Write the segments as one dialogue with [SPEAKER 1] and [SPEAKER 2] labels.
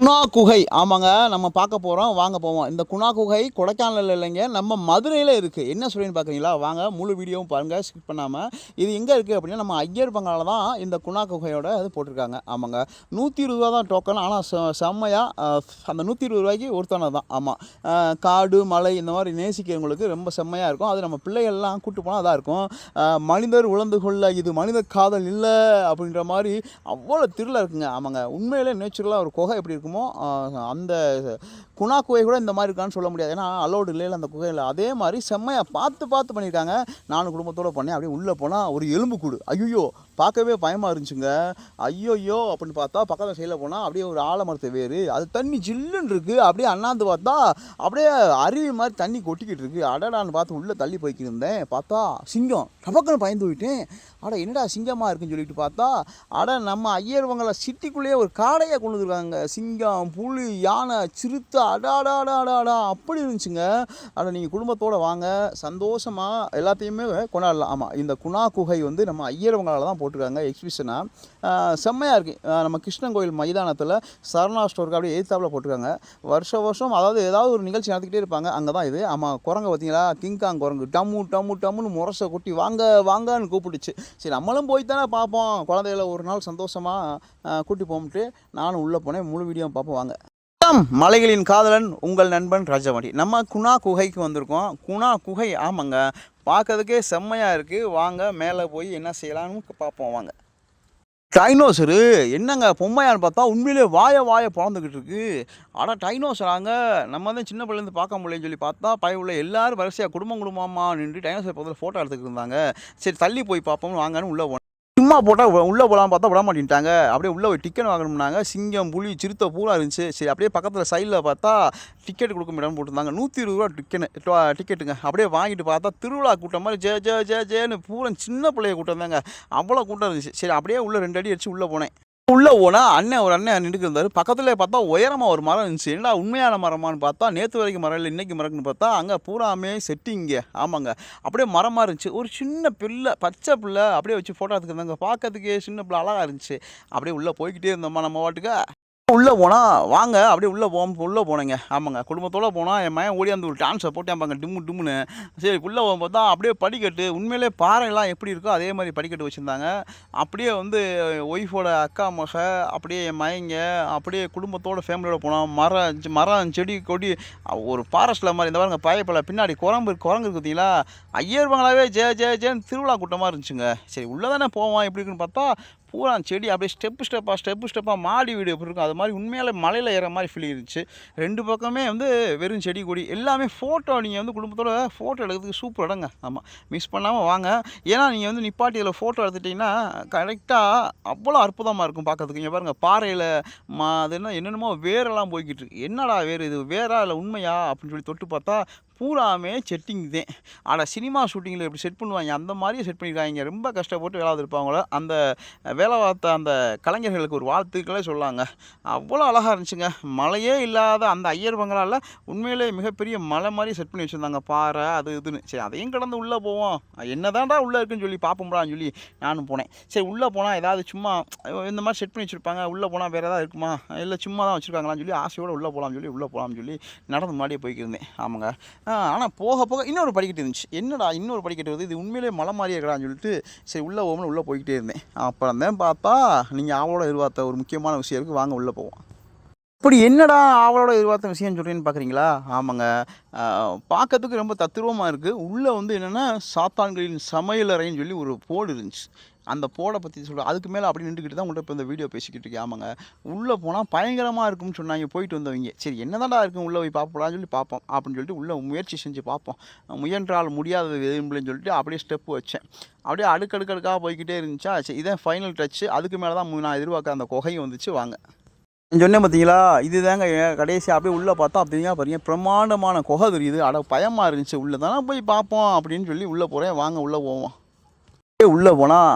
[SPEAKER 1] குணா குகை. ஆமாங்க நம்ம பார்க்க போகிறோம் வாங்க போவோம். இந்த குணா குகை கொடைக்கானல் இல்லைங்க நம்ம மதுரையில் இருக்குது என்ன சொல்லின்னு பார்க்குறீங்களா? வாங்க முழு வீடியோவும் பாருங்கள் ஸ்கிப் பண்ணாமல் இது எங்கே இருக்குது அப்படின்னா நம்ம ஐயர் பங்கால தான் இந்த குணா குகையோட இது போட்டிருக்காங்க. ஆமாங்க. நூற்றி இருபது ரூபா தான் டோக்கன் ஆனால் செ செம்மையாக அந்த நூற்றி இருபது ரூபாய்க்கு ஒருத்தனை தான். ஆமாம் காடு மலை இந்த மாதிரி நேசிக்கிறவங்களுக்கு ரொம்ப செம்மையாக இருக்கும். அது நம்ம பிள்ளைகள்லாம் கூட்டு போனால் அதாக இருக்கும். மனிதர் உழந்து கொள்ள இது மனித காதல் இல்லை அப்படின்ற மாதிரி அவ்வளோ திருள இருக்குங்க. ஆமாங்க. உண்மையிலே நேச்சுரலாக ஒரு குகை எப்படி இருக்கும் இருக்குமோ அந்த குணா குகை கூட இந்த மாதிரி இருக்கான்னு சொல்ல முடியாது. ஏன்னா அலோடு இல்லையில அந்த குகையில். அதே மாதிரி செம்மையாக பார்த்து பார்த்து பண்ணியிருக்காங்க. நானும் குடும்பத்தோடு பண்ணேன். அப்படியே உள்ளே போனால் ஒரு எலும்பு கூடு. ஐயோ பார்க்கவே பயமாக இருந்துச்சுங்க. ஐயோயோ! அப்படின்னு பார்த்தா பக்கத்தில் சைடில் போனால் அப்படியே ஒரு ஆலமரத்து வேறு அது தண்ணி ஜில்லுன்னு இருக்குது அப்படியே அண்ணாந்து பார்த்தா அப்படியே அருவி மாதிரி தண்ணி கொட்டிக்கிட்டு இருக்குது அடடான்னு பார்த்து உள்ளே தள்ளி போய்க்கிட்டு இருந்தேன். பார்த்தா சிங்கம். டபக்குன்னு பயந்து போயிட்டேன். அட என்னடா சிங்கமாக இருக்குன்னு சொல்லிட்டு பார்த்தா அட நம்ம ஐயர்வங்களை சிட்டிக்குள்ளேயே ஒரு காடையை கொண்டு வந்துருக்காங்க. சிங்கம் புலி யானை சிறுத்தை அடாடாடாடாடா. அப்படி இருந்துச்சுங்க. அட நீங்கள் குடும்பத்தோடு வாங்க. சந்தோஷமாக எல்லாத்தையுமே கொண்டாடலாம். ஆமாம் இந்த குணா குகை வந்து நம்ம ஐயர்வங்களால் தான் போட்டிருக்காங்க எக்ஸிபிஷனாக செம்மையாக இருக்குது நம்ம கிருஷ்ணன் கோயில் மைதானத்தில் சரணா ஸ்டோருக்கு அப்படியே எழுத்தாப்பில் போட்டிருக்காங்க. வருஷ வருஷம் அதாவது ஏதாவது ஒரு நிகழ்ச்சி நடத்திக்கிட்டே இருப்பாங்க. அங்கே தான் இது. ஆமாம் குரங்க பார்த்தீங்களா? கிங்காங் குரங்கு. டம்மு டம்மு டம்முன்னு முரசை கொட்டி வாங்க வாங்கன்னு கூப்பிட்டுச்சு. சரி நம்மளும் போய் தானே பார்ப்போம். குழந்தைகளை ஒரு நாள் சந்தோஷமாக கூட்டி போகும்ட்டு நானும் உள்ளே போனேன். முழு வீடியோ பார்ப்போம். வாங்க. வணக்கம், மலைகளின் காதலன் உங்கள் நண்பன் ராஜாமணி. நம்ம குணா குகைக்கு வந்திருக்கோம். குணா குகை ஆமாங்க. பார்க்கறதுக்கே செம்மையாக இருக்குது வாங்க மேலே போய் என்ன செய்யலாம்னு பார்ப்போம் வாங்க. டைனோசரு என்னங்க பொம்மையான்னு பார்த்தா உண்மையிலே வாய வாய பிறந்துக்கிட்டு இருக்கு. ஆனால் டைனோசராங்க நம்ம தான் சின்ன பிள்ளைலேருந்து பார்க்க முடியலன்னு சொல்லி பார்த்தா பயவுள்ள எல்லாரும் வரிசையாக குடும்பம் குடும்பமாக நின்று டைனோசர் பக்கத்தில் ஃபோட்டோ எடுத்துக்கிட்டு இருந்தாங்க. சரி தள்ளி போய் பார்ப்போம்னு வாங்கன்னு உள்ளே சும்மா போட்டால் உள்ளே போகலாம் பார்த்தா விட மாட்டேன்ட்டாங்க. அப்படியே உள்ளே போய் டிக்கெட் வாங்கணும்னாங்க. சிங்கம் புலி சிறுத்தை பூரா இருந்துச்சு. சரி அப்படியே பக்கத்தில் சைடில் பார்த்தா டிக்கெட் கொடுக்க முடியாமல் போட்டிருந்தாங்க. நூற்றி இருபது ரூபா டிக்கெட் டிக்கெட்டுங்க அப்படியே வாங்கிட்டு பார்த்தா திருவிழா கூட்டம் மாதிரி ஜே ஜே ஜே ஜேன்னு பூரா சின்ன பிள்ளைய கூட்டம் தாங்க அவ்வளோ கூட்டம் இருந்துச்சு. சரி அப்படியே உள்ளே ரெண்டு அடி அடிச்சு உள்ளே போனேன். உள்ளே போனால் அண்ணன் ஒரு அண்ணன் நின்றுக்கு இருந்தார். பக்கத்தில் பார்த்தா உயரமாக ஒரு மரம் இருந்துச்சு. என்னடா உண்மையான மரமான்னு பார்த்தா நேற்று வரைக்கும் மரம் இல்லை இன்றைக்கி மரம்னு பார்த்தா அங்கே பூராமே செட்டிங்க. ஆமாங்க. அப்படியே மரமாக இருந்துச்சு. ஒரு சின்ன பிள்ளை பச்சை பிள்ளை அப்படியே வச்சு ஃபோட்டோ எடுத்துக்கிறாங்க பார்க்கறதுக்கே சின்ன பிள்ளை அழகாக இருந்துச்சு. அப்படியே உள்ளே போய்கிட்டே இருந்தோம்மா நம்ம வாட்டுக்கு உள்ளே போனால் வாங்க அப்படியே உள்ளே போவோம் உள்ளே போனேங்க. ஆமாங்க குடும்பத்தோடு போனால் என் மயன் ஓடியாந்து அந்த ஒரு டான்ஸை போட்டேன்பாங்க டிம்மு டிம்முன்னு. சரி உள்ளே போகும்போது தான் அப்படியே படிக்கட்டு உண்மையிலே பாறைலாம் எப்படி இருக்கோ அதே மாதிரி படிக்கட்டு வச்சுருந்தாங்க. அப்படியே வந்து ஒய்ஃபோட அக்கா மக அப்படியே என் மயங்க அப்படியே குடும்பத்தோட ஃபேமிலியோட போனோம். மரம் மரம் செடி கொடி ஒரு ஃபாரஸ்ட்டில் மாதிரி இந்த பாருங்க பயப்பில் பின்னாடி குரம்பு இருக்கு- குரங்கு இருக்குதுங்களா பார்த்தீங்களா? ஐயர்வங்களாவே ஜே ஜே ஜேன்னு திருவிழா கூட்டமாக இருந்துச்சுங்க. சரி உள்ளே தானே போவோம் எப்படி இருக்குன்னு பார்த்தா பூரா செடி அப்படியே ஸ்டெப்பு ஸ்டெப்பாக ஸ்டெப்பு ஸ்டெப்பாக மாடி வீடு எப்படி இருக்கும்? அது மாதிரி உண்மையால் மலையில் ஏற மாதிரி ஃபீல் இருந்துச்சு. ரெண்டு பக்கமே வந்து வெறும் செடி கொடி. எல்லாமே ஃபோட்டோ நீங்கள் வந்து குடும்பத்தோட ஃபோட்டோ எடுக்கிறதுக்கு சூப்பர் இடங்க. ஆமாம் மிஸ் பண்ணாமல் வாங்க. ஏன்னா நீங்கள் வந்து நிப்பாட்டி இதில் ஃபோட்டோ எடுத்துட்டிங்கன்னா கரெக்டாக அவ்வளோ அற்புதமாக இருக்கும் பார்க்கறதுக்கு இங்கே பாருங்கள் பாறையில் மா அது என்ன என்னென்னமோ வேரெல்லாம் போய்கிட்டு இருக்கு. என்னடா வேறு இது? வேறா இல்லை உண்மையா? அப்படின்னு சொல்லி தொட்டு பார்த்தா பூராமே செட்டிங் தான் ஆனால் சினிமா ஷூட்டிங்கில் எப்படி செட் பண்ணுவாங்க அந்த மாதிரியே செட் பண்ணியிருக்காங்க ரொம்ப கஷ்டப்பட்டு வேலை இருப்பாங்களோ அந்த வேலை பார்த்த அந்த கலைஞர்களுக்கு ஒரு வாழ்த்துக்களே சொல்லாங்க அவ்வளோ அழகாக இருந்துச்சுங்க. மழையே இல்லாத அந்த ஐயர் பங்களால் உண்மையிலே மிகப்பெரிய மலை மாதிரி செட் பண்ணி வச்சுருந்தாங்க. பாறை அது இதுன்னு. சரி அதையும் கடந்து உள்ளே போவோம். என்னதான்டா உள்ளே இருக்குன்னு சொல்லி பார்ப்போம்டான்னு சொல்லி நானும் போனேன். சரி உள்ளே போனால் ஏதாவது சும்மா இந்த மாதிரி செட் பண்ணி வச்சுருப்பாங்க. உள்ளே போனால் வேறு ஏதாவது இருக்குமா? இல்லை சும்மா தான் வச்சுருக்காங்களான்னு சொல்லி ஆசையோடு உள்ளே போகலாம்னு சொல்லி உள்ளே போகலாம்னு சொல்லி நடந்து முன்னாடியே போய்க்கிருந்தேன் ஆமாங்க. ஆனால் போக போக இன்னொரு படிக்கட்டு இருந்துச்சு. என்னடா இன்னொரு படிக்கட்டு வருது? இது உண்மையிலே மலை மாதிரியே இருக்கடான்னு சொல்லிட்டு சரி உள்ளே போகணும்னு உள்ளே போய்கிட்டே இருந்தேன். அப்புறம் தான் பார்த்தா நீங்கள் ஆவலோட எதிர்பார்த்த ஒரு முக்கியமான விஷயம் இருக்குது வாங்க உள்ளே போவோம். இப்படி என்னடா அவளோட எதிர்பார்த்த விஷயம் சொல்கிறேன்னு பார்க்குறீங்களா ஆமாங்க. பார்க்கறதுக்கு ரொம்ப தத்துருவமாக இருக்குது உள்ளே வந்து என்னென்னா சாத்தான்களின் சமையலறைன்னு சொல்லி ஒரு போர்டு இருந்துச்சு. அந்த போடை பற்றி சொல்ல அதுக்கு மேலே அப்படி நின்றுக்கிட்டு தான் உங்கள்கிட்ட இப்போ இந்த வீடியோ பேசிக்கிட்டு இருக்கேன். ஆமாங்க. உள்ளே போனால் பயங்கரமாக இருக்கும்னு சொன்னாங்க. போயிட்டு வந்தவங்க. சரி என்னதான்டா இருக்கும் உள்ளே போய் பார்ப்போடான்னு சொல்லி பார்ப்போம். அப்படின்னு சொல்லிட்டு உள்ளே முயற்சி செஞ்சு பார்ப்போம். முயன்றால் முடியாதது விரும்பலன்னு சொல்லிட்டு அப்படியே ஸ்டெப்பு வச்சேன். அப்படியே அடுக்கடுக்கடுக்காக போய்க்கிட்டே இருந்துச்சா? சரி இதான் ஃபைனல் டச்சு அதுக்கு மேலே தான் நான் எதிர்பார்க்க அந்த குகையும் வந்துச்சு. வாங்க. சொன்னேன் பார்த்தீங்களா இதுதாங்க என் கடைசி. அப்படியே உள்ளே பார்த்தா அப்படிங்க பாருங்க பிரம்மாண்டமான குகை தெரியுது. அட பயமாக இருந்துச்சு. உள்ளே தானே போய் பார்ப்போம் அப்படின்னு சொல்லி உள்ளே போகிறேன் வாங்க உள்ளே போவோம். உள்ளே போனால்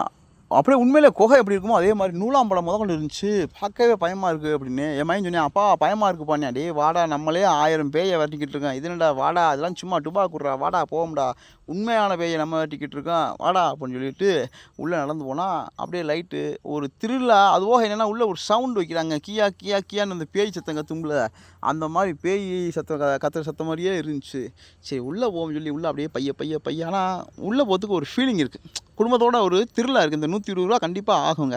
[SPEAKER 1] அப்படியே உண்மையிலே குகை எப்படி இருக்குமோ அதே மாதிரி நூலாம்பழம் முதல் கொண்டு இருந்துச்சு. பார்க்கவே பயமாக இருக்குது அப்படின்னு. என் மைண்ட் சொன்னேன் அப்பா பயமாக இருக்கு பாண்ணே வாடா நம்மளே ஆயிரம் பேயை வரட்டிக்கிட்டு இருக்கேன். இது என்னடா வாடா அதெல்லாம் சும்மா டுபா குடுறா வாடா போவோம்டா. உண்மையான பேயை நம்ம வெட்டிக்கிட்டு இருக்கோம் வாடா அப்படின்னு சொல்லிட்டு உள்ளே நடந்து போனால் அப்படியே லைட்டு ஒரு திருவிழா அதுவாக என்னென்னா உள்ளே ஒரு சவுண்டு வைக்கிறாங்க. கியா கியா கியான்னு அந்த பேய் சத்தம் கத்தும்ல அந்த மாதிரி பேய் சத்தம் க கத்துற சத்தம் மாதிரியே இருந்துச்சு. சரி உள்ளே போவோம்னு சொல்லி உள்ளே அப்படியே பைய பைய பைய. ஆனால் உள்ளே போகிறதுக்கு ஒரு ஃபீலிங் இருக்குது குடும்பத்தோட ஒரு திருவிழா இருக்குது இந்த நூற்றி இருபது ரூபா கண்டிப்பாக ஆகுங்க.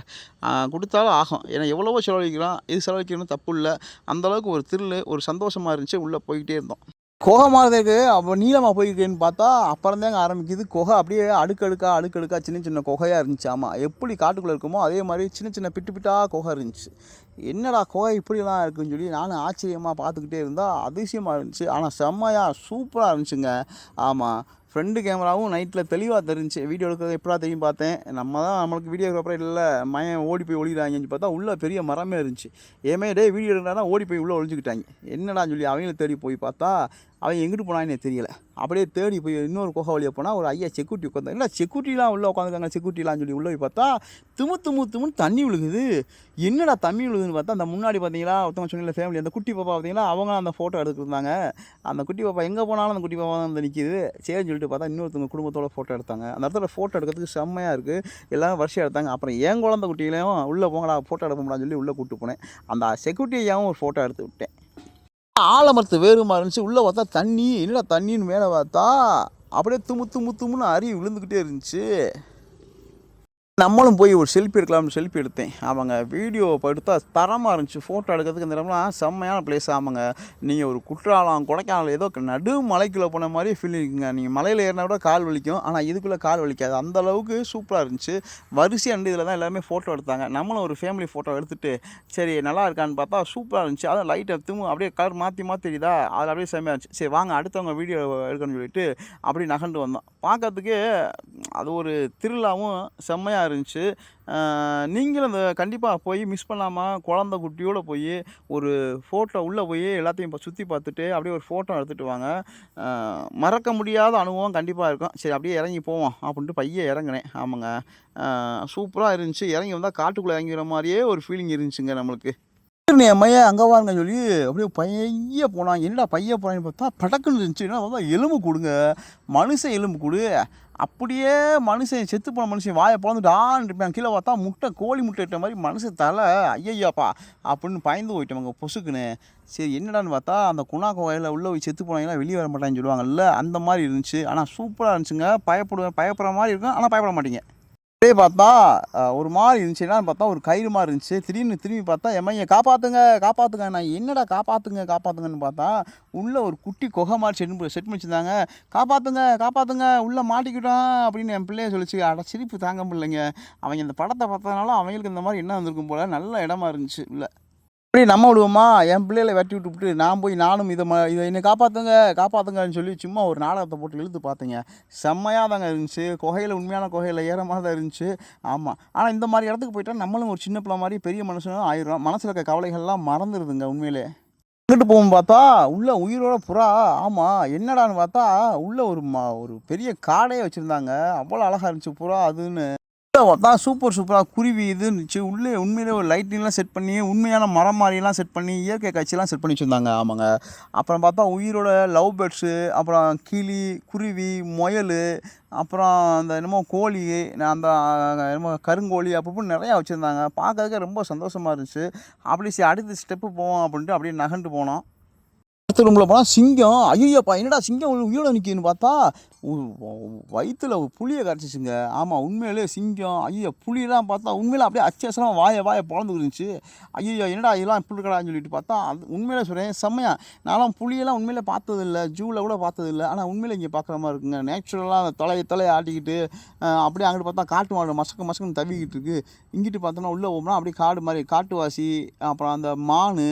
[SPEAKER 1] கொடுத்தாலும் ஆகும். ஏன்னா எவ்வளவோ செலவழிக்கிறோம். இது செலவழிக்கணும் தப்பு இல்லை. அந்தளவுக்கு ஒரு திருள் ஒரு சந்தோஷமாக இருந்துச்சு. உள்ளே போய்கிட்டே இருந்தோம். குகை மாறுறதுக்கு அப்போ நீளமாக போயிருக்கேன்னு பார்த்தா அப்புறம் தாங்க ஆரம்பிக்குது. குகை அப்படியே அடுக்கடுக்கா அடுக்கடுக்கா சின்ன சின்ன குகையாக இருந்துச்சு. ஆமாம் எப்படி காட்டுக்குள்ளே இருக்குமோ அதே மாதிரி சின்ன சின்ன பிட்டு பிட்டாக குகை இருந்துச்சு. என்னடா குகை இப்படிலாம் இருக்குன்னு சொல்லி நானும் ஆச்சரியமாக பார்த்துக்கிட்டே இருந்தால் அதிசயமாக இருந்துச்சு. ஆனால் செம்மையாக சூப்பராக இருந்துச்சுங்க. ஆமாம் ஃப்ரண்ட் கேமராவும் நைட்டில் தெளிவாக தெரிஞ்சுச்சு வீடியோ எடுக்கிறது எப்படா தெரியும் பார்த்தேன். நம்ம தான் நம்மளுக்கு வீடியோகிராஃபர் இல்லை மயம் ஓடி போய் ஒழிகிறாங்கன்னு பார்த்தா உள்ளே பெரிய மரமே இருந்துச்சு. ஏமே டே வீடியோ எடுக்கிறானா ஓடி போய் உள்ளே ஒழிஞ்சுக்கிட்டாங்க என்னடா சொல்லி அவங்கள தேடி போய் பார்த்தா அவன் எங்கிட்டு போனான்னு தெரியல. அப்படியே தேடி போய் இன்னொரு குகை வழியாக போனால் ஒரு ஐயா செக்யூரிட்டி உட்காந்து இல்லை செக்யூரிட்டிலாம் உள்ளே உட்காந்துருக்காங்க செக்யூரிட்டிலாம் சொல்லி உள்ளே போய் பார்த்தா துமு துமு துமுன்னு தண்ணி விழுகுது. என்னடா தண்ணி விழுகுதுன்னு பார்த்தா அந்த முன்னாடி பார்த்தீங்களா ஒருத்தவங்க சொன்னீங்களா ஃபேமிலி அந்த குட்டி பாப்பா பார்த்தீங்களா அவங்க அந்த ஃபோட்டோ எடுத்துருந்தாங்க அந்த குட்டி பாப்பா எங்கே போனாலும் அந்த குட்டி பாப்பா வந்து நிற்கிது சரின்னு சொல்லிட்டு பார்த்தா இன்னொருத்தவங்க குடும்பத்தோட ஃபோட்டோ எடுத்தாங்க. அந்த இடத்துல ஃபோட்டோ எடுக்கிறதுக்கு செம்மையாக இருக்குது எல்லாரும் வருஷம் எடுத்தாங்க. அப்புறம் என் குழந்தை குட்டியிலையும் உள்ளே போங்கடா ஃபோட்டோ எடுப்போம்டான்னு சொல்லி உள்ளே கூப்பிட்டு போனேன். அந்த செக்யூரிட்டியாகவும் ஒரு ஃபோட்டோ எடுத்து விட்டேன். ஆலமரத்து வேறுமா இருந்துச்சு. உள்ளே பார்த்தா தண்ணி என்னடா தண்ணின்னு மேலே பார்த்தா அப்படியே தும்மு தும்மு தும்முன்னு அருவி விழுந்துக்கிட்டே இருந்துச்சு. நம்மளும் போய் ஒரு செல்ஃபி எடுக்கலாம்னு செல்ஃபி எடுத்தேன். ஆமாங்க வீடியோ எடுத்தால் தரமாக இருந்துச்சு. ஃபோட்டோ எடுக்கிறதுக்கு இந்த இடம்லாம் செம்மையான பிளேஸ் ஆமாங்க. நீங்கள் ஒரு குற்றாலம் கொடைக்கானல் ஏதோ நடு மலைக்குள்ளே போன மாதிரி ஃபீல் இருக்குங்க. நீங்கள் மலையில் ஏறினா கூட கால் வலிக்கும். ஆனால் இதுக்குள்ளே கால் வலிக்காது. அந்த அளவுக்கு சூப்பராக இருந்துச்சு. வரிசை அண்டு இதில் தான் எல்லாருமே ஃபோட்டோ எடுத்தாங்க. நம்மளும் ஒரு ஃபேமிலி ஃபோட்டோ எடுத்துகிட்டு சரி நல்லா இருக்கான்னு பார்த்தா சூப்பராக இருந்துச்சு. அதுவும் லைட் எடுத்தும் அப்படியே கலர் மாற்றி மாற்றி தெரியுதா? அது அப்படியே செம்மையாக இருந்துச்சு. சரி வாங்க அடுத்தவங்க வீடியோ எடுக்கணும்னு சொல்லிட்டு அப்படி நகண்டு வந்தோம். பார்க்கறதுக்கு அது ஒரு திருவிழாவும் செம்மையாக இருந்துச்சு. நீங்களும் அந்த கண்டிப்பாக போய் மிஸ் பண்ணாமல் குழந்த குட்டியோட போய் ஒரு ஃபோட்டோ உள்ளே போய் எல்லாத்தையும் இப்போ சுற்றி பார்த்துட்டு அப்படியே ஒரு ஃபோட்டோ எடுத்துகிட்டு வாங்க. மறக்க முடியாத அனுபவம் கண்டிப்பாக இருக்கும். சரி அப்படியே இறங்கி போவோம் அப்படின்ட்டு பையன் இறங்கினேன். ஆமாங்க. சூப்பராக இருந்துச்சு. இறங்கி வந்தால் காட்டுக்குள்ளே இறங்கிற மாதிரியே ஒரு ஃபீலிங் இருந்துச்சுங்க நம்மளுக்கு. நீ அம்மையா அங்கே வாருங்க சொல்லி அப்படியே பைய போனான் என்னடா பைய போனான்னு பார்த்தா படக்குன்னு இருந்துச்சுன்னா பார்த்தா எலும்பு கொடுங்க. மனுஷன் எலும்பு கொடு. அப்படியே மனுஷன் செத்து போன மனுஷன் வாயை பிறந்துட்டு ஆன்னு இருப்பேன். கீழே பார்த்தா முட்டை கோழி முட்டை இட்ட மாதிரி மனுஷன் தலை. ஐயையாப்பா அப்படின்னு பயந்து போயிட்டவங்க பொசுக்குன்னு. சரி என்னடான்னு பார்த்தா அந்த குணா கோயிலில் உள்ள போய் செத்து போனாங்கன்னா வெளியே வர மாட்டாங்கன்னு சொல்லுவாங்கல்ல அந்த மாதிரி இருந்துச்சு. ஆனால் சூப்பராக இருந்துச்சுங்க. பயப்படுவேன் பயப்படுற மாதிரி இருக்கும். ஆனால் பயப்பட மாட்டீங்க. அப்படியே பார்த்தா ஒரு மாதிரி இருந்துச்சு. என்னன்னு பார்த்தா ஒரு கயிறு மாதிரி இருந்துச்சு. திடீர்னு திரும்பி பார்த்தா எம்மைய காப்பாற்றுங்க காப்பாற்றுங்க நான் என்னடா காப்பாற்றுங்க காப்பாற்றுங்கன்னு பார்த்தா உள்ளே ஒரு குட்டி குகை மாதிரி செட் செட் பண்ணிச்சிருந்தாங்க காப்பாற்றுங்க காப்பாற்றுங்க உள்ளே மாட்டிக்கிட்டோம் அப்படின்னு என் பிள்ளைய சொல்லிச்சு. அட சிரிப்பு தாங்க முடியலைங்க. அவங்க இந்த படத்தை பார்த்ததுனால அவங்களுக்கு இந்த மாதிரி என்ன வந்திருக்கும் போல் நல்ல இடமா இருந்துச்சு இல்லை எப்படி நம்ம விடுவோமா? என் பிள்ளைகளை வெட்டி விட்டு நான் போய் நானும் இதை ம இதை என்னை காப்பாற்றுங்க காப்பாற்றுங்கன்னு சொல்லி சும்மா ஒரு நாடகத்தை போட்டு இழுத்து பார்த்தீங்க. செம்மையாக தாங்க இருந்துச்சு. குகையில் உண்மையான குகையில் ஏறமாக தான் இருந்துச்சு. ஆமாம் ஆனால் இந்த மாதிரி இடத்துக்கு போயிட்டால் நம்மளும் ஒரு சின்ன பிள்ளை மாதிரி பெரிய மனுஷனும் ஆயிரும் மனசில் இருக்க கவலைகள்லாம் மறந்துடுதுங்க உண்மையிலே. அங்கிட்டு போகும் பார்த்தா? உள்ளே உயிரோட புறா. ஆமாம் என்னடான்னு பார்த்தா உள்ள ஒரு மா ஒரு பெரிய காடையே வச்சுருந்தாங்க. அவ்வளோ அழகாக இருந்துச்சு புறா அதுன்னு. உள்ள பார்த்தா சூப்பர் சூப்பராக குருவி இது இருந்துச்சு உள்ளே உண்மையிலே ஒரு லைட்டிங்லாம் செட் பண்ணி உண்மையான மரம் மாதிரிலாம் செட் பண்ணி இயற்கை காட்சியெல்லாம் செட் பண்ணி வச்சுருந்தாங்க. ஆமாங்க. அப்புறம் பார்த்தா உயிரோட லவ் பேர்ட்ஸு அப்புறம் கிளி குருவி முயல் அப்புறம் அந்த என்னமோ கோழி அந்த என்னமோ கருங்கோழி அப்படி நிறையா வச்சுருந்தாங்க. பார்க்கறதுக்கு ரொம்ப சந்தோஷமாக இருந்துச்சு. அப்படி சரி அடுத்த ஸ்டெப்பு போவோம் அப்படின்ட்டு அப்படியே நகண்டு போனோம். அடுத்த ரூமில் போனால் சிங்கம். ஐயோப்பா என்னடா சிங்கம் உயிரோட நிற்கிதுன்னு பார்த்தா வயிற்றில் புளியை கரைச்சிச்சுங்க. ஆமாம் உண்மையிலே சிங்கம். ஐயோ புளியெல்லாம் பார்த்தா உண்மையில அப்படியே அச்சசலாம் வாய வாய பிறந்து இருந்துச்சு ஐயோ என்னடா இதெல்லாம் இப்படி இருக்கடான்னு சொல்லிட்டு பார்த்தா அது உண்மையிலே சொல்கிறேன் செம்மையா. நான்லாம் புளியெல்லாம் உண்மையிலே பார்த்ததில்ல. ஜூவில் கூட பார்த்ததில்ல. ஆனால் உண்மையில் இங்கே பார்க்குற மாதிரி இருக்குங்க. நேச்சுரலாக அந்த தலையை தலையை ஆட்டிக்கிட்டு அப்படியே அங்கிட்டு பார்த்தா காட்டு மாடு மசக்க மசக்குன்னு தவிக்கிட்டு இருக்கு. இங்கிட்டு பார்த்தோன்னா உள்ளே போனால் அப்படியே காடு மாதிரி காட்டுவாசி அப்புறம் அந்த மான்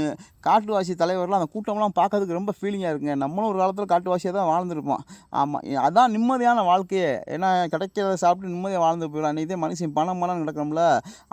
[SPEAKER 1] காட்டுவாசி தலைவர்லாம் அந்த கூட்டம்லாம் பார்க்கறதுக்கு ரொம்ப ஃபீலிங்காக இருக்குங்க. நம்மளும் ஒரு காலத்தில் காட்டுவாசியாக தான் வாழ்ந்துருப்போம். ஆமாம் அது அதான் நிம்மதியான வாழ்க்கையே. ஏன்னா கிடைக்கிறத சாப்பிட்டு நிம்மதியாக வாழ்ந்து போயிடலாம். அன்றைக்கி மனுஷன் பணம் பணம் கிடக்கணும்ல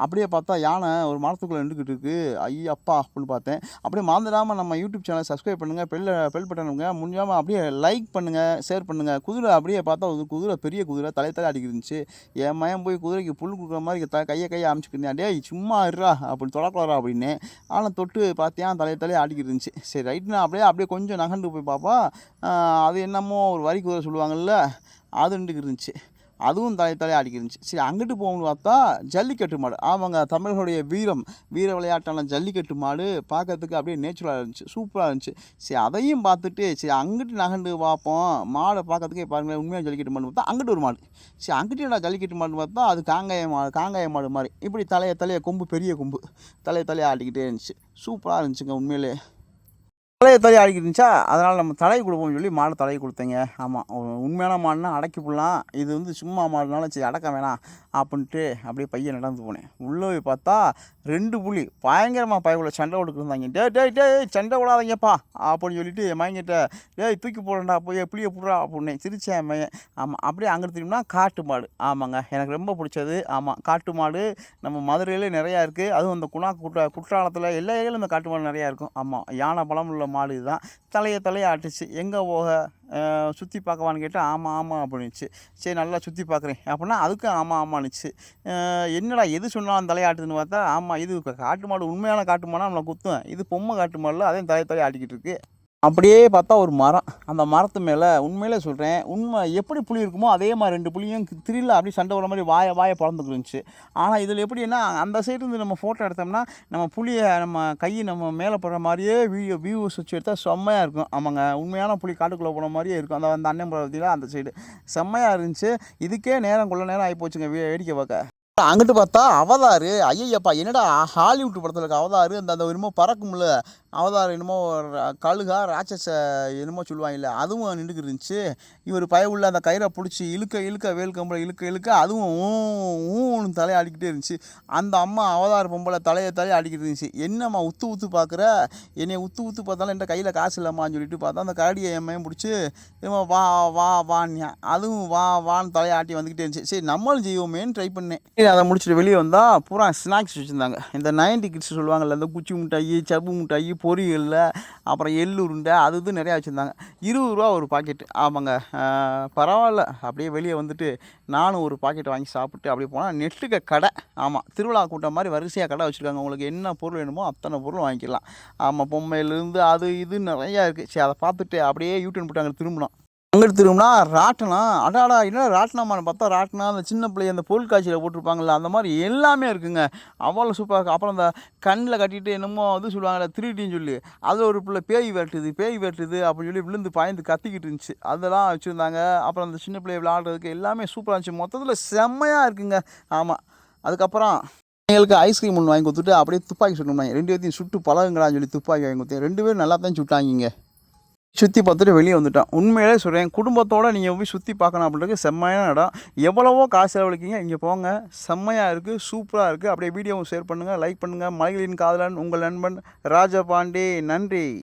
[SPEAKER 1] அப்படியே பார்த்தா யானை ஒரு மரத்துக்குள்ளே நின்றுக்கிட்டு இருக்கு. ஐயோ அப்பா அப்படின்னு பார்த்தேன். அப்படியே மறந்துடாமல் நம்ம யூடியூப் சேனல் சப்ஸ்கிரைப் பண்ணுங்கள் பெல் பெல் பட்டனுங்க முடிஞ்சாமல் அப்படியே லைக் பண்ணுங்கள் ஷேர் பண்ணுங்கள் குதிரை அப்படியே பார்த்தா ஒரு குதிரை பெரிய குதிரை தலை தலை அடிக்கிருந்துச்சு என் மயம் போய் குதிரைக்கு புல் கொடுக்குற மாதிரி த கையை கையை அமைச்சிக்கிருந்தேன் டேய் சும்மா இருடா அப்படி தொடக்கலரா அப்படின்னு. ஆனால் தொட்டு பார்த்தியா தலையை தலையை ஆடிக்கிட்டு இருந்துச்சு. சரி ரைட்னா அப்படியே அப்படியே கொஞ்சம் நகண்டு போய் பார்ப்பா அது என்னமோ ஒரு வரி குதிரை சொல்லுவாங்கல்ல இருக்கும்ல அது ரெண்டுக்கு இருந்துச்சு. அதுவும் தலை தலையாக அடிக்கிருந்துச்சு சரி அங்கிட்டு போகணும்னு பார்த்தா ஜல்லிக்கட்டு மாடு. ஆமாங்க தமிழர்களுடைய வீரம். வீர விளையாட்டான ஜல்லிக்கட்டு மாடு பார்க்கறதுக்கு அப்படியே நேச்சுரலாக இருந்துச்சு. சூப்பராக இருந்துச்சு. சரி அதையும் பார்த்துட்டு சரி அங்கிட்டு நகண்டு பார்ப்போம். மாடை பார்க்கறதுக்கே பாருங்களேன் உண்மையாக ஜல்லிக்கட்டு மாடு பார்த்தா அங்கிட்டு ஒரு மாடு. சரி அங்கிட்டு என்ன ஜல்லிக்கட்டு மாடுன்னு பார்த்தா அது காங்காய மாடு காங்காய மாடு மாதிரி. இப்படி தலையை தலையை கொம்பு பெரிய கொம்பு. தலையை தலையை ஆடிக்கிட்டே இருந்துச்சு. சூப்பராக இருந்துச்சுங்க உண்மையிலே. தலையை தலையை ஆடிக்கிட்டு இருந்துச்சா அதனால் நம்ம தலை கொடுப்போம்னு சொல்லி மாடை தலையை கொடுத்தேங்க. ஆமாம் உண்மையான மாடுனா அடக்கி போடலாம். இது வந்து சும்மா மாடுனால சரி அடக்க வேணாம் அப்படின்ட்டு அப்படியே பையன் நடந்து போனேன். உள்ளே போய் பார்த்தா ரெண்டு புலி பயங்கரமாக பயக்குள்ள சண்டை கொடுக்குறாங்க டே டே டேய் சண்டை விடாதீங்கப்பா அப்படின்னு சொல்லிட்டு என் மயங்கிட்ட டேய் தூக்கி போடண்டா போய் புளியை போடுறா அப்படின்னு சிரிச்சேன் என் மையன் ஆமாம் அப்படியே அங்கே திரும்பினா காட்டு மாடு. ஆமாங்க எனக்கு ரொம்ப பிடிச்சது. ஆமாம் காட்டு மாடு நம்ம மதுரையிலே நிறையா இருக்குது அதுவும் அந்த குணா குற்ற குற்றாலத்தில் எல்லா ஏரியாலும் இந்த காட்டு மாடு நிறையா இருக்கும். ஆமாம் யானை பலம் உள்ள மாடு இதுதான். தலையை தலையை ஆட்டுச்சு. எங்கே போக? சுற்றி பார்க்கவான்னு கேட்டால் ஆமாம் ஆமாம் அப்படின்னுச்சு. சரி நல்லா சுற்றி பார்க்குறேன். அப்படின்னா அதுக்கும் ஆமாம் ஆமான்னுச்சு. என்னடா எது சொன்னாலும் தலையாட்டுதுன்னு பார்த்தா ஆமாம் இது காட்டு மாடு உண்மையான காட்டு மாடா நம்மளை குத்தும் இது பொம்மை காட்டு மாடில் அதையும் தலையை தலையை ஆட்டிக்கிட்டு இருக்கு. அப்படியே பார்த்தா ஒரு மரம். அந்த மரத்து மேலே உண்மையிலே சொல்கிறேன் உண்மை எப்படி புளி இருக்குமோ அதே மாதிரி ரெண்டு புளியும் திரியில் அப்படியே சண்டை வர மாதிரி வாய வாயை பறந்துக்கு இருந்துச்சு. ஆனால் இதில் எப்படின்னா அந்த சைடு இருந்து நம்ம ஃபோட்டோ எடுத்தோம்னா நம்ம புளியை நம்ம கை நம்ம மேலே போடுற மாதிரியே வீடியோ வியூஸ் வச்சு எடுத்தால் செம்மையாக இருக்கும். ஆமாங்க உண்மையான புளி காட்டுக்குள்ளே போன மாதிரியே இருக்கும். அந்த அந்த அண்ணன் பகுதியில் அந்த சைடு செம்மையாக இருந்துச்சு. இதுக்கே நேரம் கொள்ள நேரம் ஆகி போச்சுங்க வேடிக்கை பார்க்க. அங்கிட்டு பார்த்தா அவதாரு ஐயப்பா என்னடா ஹாலிவுட் படத்தில் இருக்க அவதாரு அந்த அந்த என்னமோ பறக்கும்ல. அவதார் என்னமோ கழுகா ராட்சச என்னமோ சொல்லுவாங்கல்ல அதுவும் நின்றுக்கு இருந்துச்சு. இவர் பய உள்ள அந்த கயிறை பிடிச்சி இழுக்க இழுக்க வேல் கம்பளை இழுக்க இழுக்க அதுவும் ஊ ஊன்னு தலையை அடிக்கிட்டே இருந்துச்சு. அந்த அம்மா அவதார் பொம்பளை தலையை தலையை அடிக்கிட்டு இருந்துச்சு. என்னம்மா உத்து உத்து பார்க்குற? என்னை உத்து உத்து பார்த்தாலும் என்கிட்ட கையில் காசு இல்லைம்மான்னு சொல்லிட்டு பார்த்தா அந்த கரடியை எம்மையும் பிடிச்சி என்னமோ வா வா வான்யா. அதுவும் வா வான்னு தலையை ஆட்டி வந்துக்கிட்டே இருந்துச்சு. சரி நம்மளும் செய்வோமேன்னு ட்ரை பண்ணேன். அதை முடிச்சுட்டு வெளியே வந்தால் பூரா ஸ்நாக்ஸ் வச்சுருந்தாங்க. இந்த நைன்டி கிட்ஸ் சொல்லுவாங்கல்ல இந்த குச்சி மிட்டாயி சப்பு மிட்டாயி பொரியலில் அப்புறம் எள்ளு உருண்டை அது இது நிறையா வச்சுருந்தாங்க. இருபது ரூபா ஒரு பாக்கெட்டு ஆமாங்க. பரவாயில்ல. அப்படியே வெளியே வந்துட்டு நானும் ஒரு பாக்கெட் வாங்கி சாப்பிட்டு அப்படியே போனால் நெட்டுக்க கடை. ஆமாம் திருவிழா கூட்டம் மாதிரி வரிசையாக கடை வச்சுருக்காங்க. உங்களுக்கு என்ன பொருள் வேணுமோ அத்தனை பொருள் வாங்கிக்கலாம். ஆமாம் பொம்மையிலேருந்து அது இது நிறையா இருக்குது சரி அதை பார்த்துட்டு அப்படியே யூடியூன் போட்டு அங்கே திரும்பினோம் அங்கே திரும்பினா ராட்டினம். அடாடா என்ன ராட்டினமானு பார்த்தா ராட்டினா அந்த சின்ன பிள்ளை அந்த பொருட்காட்சியில் போட்டிருப்பாங்களே அந்த மாதிரி எல்லாமே இருக்குங்க. அவ்வளோ சூப்பராக இருக்குது அப்புறம் அந்த கண்ணில் கட்டிட்டு என்னமோ இது சொல்லுவாங்கல்ல திருட்டின்னு சொல்லி அதில் ஒரு பிள்ளை பேய் விரட்டுது பேய் விரட்டுது அப்படின்னு சொல்லி விழுந்து பாய்ந்து கத்திக்கிட்டு இருந்துச்சு. அதெல்லாம் வச்சுருந்தாங்க. அப்புறம் அந்த சின்ன பிள்ளை விளாட்றதுக்கு எல்லாமே சூப்பராக இருந்துச்சு. மொத்தத்தில் செம்மையாக இருக்குங்க. ஆமாம் அதுக்கப்புறம் எங்களுக்கு ஐஸ்கிரீம் ஒன்று வாங்கி கொடுத்துட்டு அப்படியே துப்பாக்கி சுட்டுனாங்க ரெண்டு பேர்த்தையும் சுட்டு பழகுங்கடான்னு சொல்லி துப்பாக்கி வாங்கி கொடுத்தேன். ரெண்டு பேரும் நல்லா தான் சுட்டாங்க சுற்றி பார்த்துட்டு வெளியே வந்துட்டோம் உண்மையிலே சொல்கிறேன் குடும்பத்தோடு நீங்கள் போய் சுற்றி பார்க்கணும் அப்படின்றது செம்மையான இடம். எவ்வளவோ காசு செலவழிக்கிங்க இங்கே போங்க. செம்மையாக இருக்குது சூப்பராக இருக்குது அப்படியே வீடியோவும் ஷேர் பண்ணுங்கள் லைக் பண்ணுங்கள் மலைகளின் காதலன் உங்கள் நண்பன் ராஜபாண்டி. நன்றி.